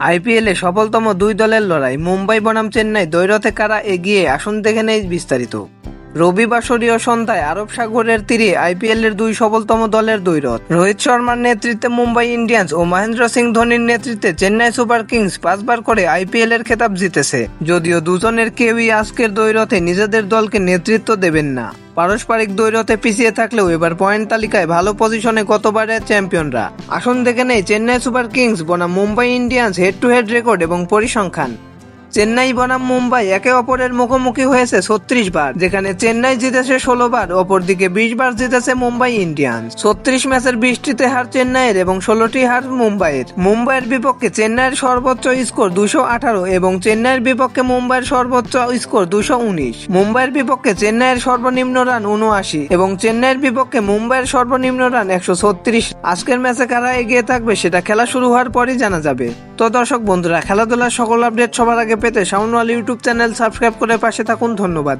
আইপিএলে সফলতম দুই দলের লড়াই মুম্বাই বনাম চেন্নাই দৈরথে কারা এগিয়ে আসুন দেখে নেই বিস্তারিত। রবিবাসরীয় সন্ধ্যায় আরব সাগরের তীরে আইপিএল এর দুই সফলতম দলের দ্বৈরথ। রোহিত শর্মার নেতৃত্বে মুম্বাই ইন্ডিয়ান্স ও মহেন্দ্র সিং ধোনির নেতৃত্বে চেন্নাই সুপার কিংস পাঁচবার করে আইপিএল এর খেতাব জিতেছে। যদিও দুজনের কেউই আজকের দ্বৈরথে নিজেদের দলকে নেতৃত্ব দেবেন না। পারস্পরিক দ্বৈরথে পিছিয়ে থাকলেও এবার পয়েন্ট তালিকায় ভালো পজিশনে গতবারের চ্যাম্পিয়নরা। আসন দেখে নেই চেন্নাই সুপার কিংস, বনাম Mumbai Indians head to head record এবং পরিসংখ্যান। চেন্নাই বনাম মুম্বাই একে অপরের মুখোমুখি হয়েছে ছত্রিশ বার, যেখানে চেন্নাই জিতেছে ষোলো বার, অপরদিকে বিশ বার জিতেছে মুম্বাই ইন্ডিয়ান্স। ছত্রিশ ম্যাচের বিশটিতে হার চেন্নাইয়ের এবং ষোলোটি হার মুম্বাইয়ের। মুম্বাইয়ের বিপক্ষে চেন্নাইয়ের সর্বোচ্চ স্কোর দুশো আঠারো এবং চেন্নাইয়ের বিপক্ষে মুম্বাইয়ের সর্বোচ্চ স্কোর দুশো উনিশ। মুম্বাইয়ের বিপক্ষে চেন্নাইয়ের সর্বনিম্ন রান উনআশি এবং চেন্নাইয়ের বিপক্ষে মুম্বাইয়ের সর্বনিম্ন রান একশো ছত্রিশ। আজকের ম্যাচে কারা এগিয়ে থাকবে সেটা খেলা শুরু হওয়ার পরই জানা যাবে। তো দর্শক বন্ধুরা, খেলাধুলার সকল আপডেট সবার আগে পেতে সাউন্ডওয়াল ইউটিউব চ্যানেল সাবস্ক্রাইব করে পাশে থাকুন। ধন্যবাদ।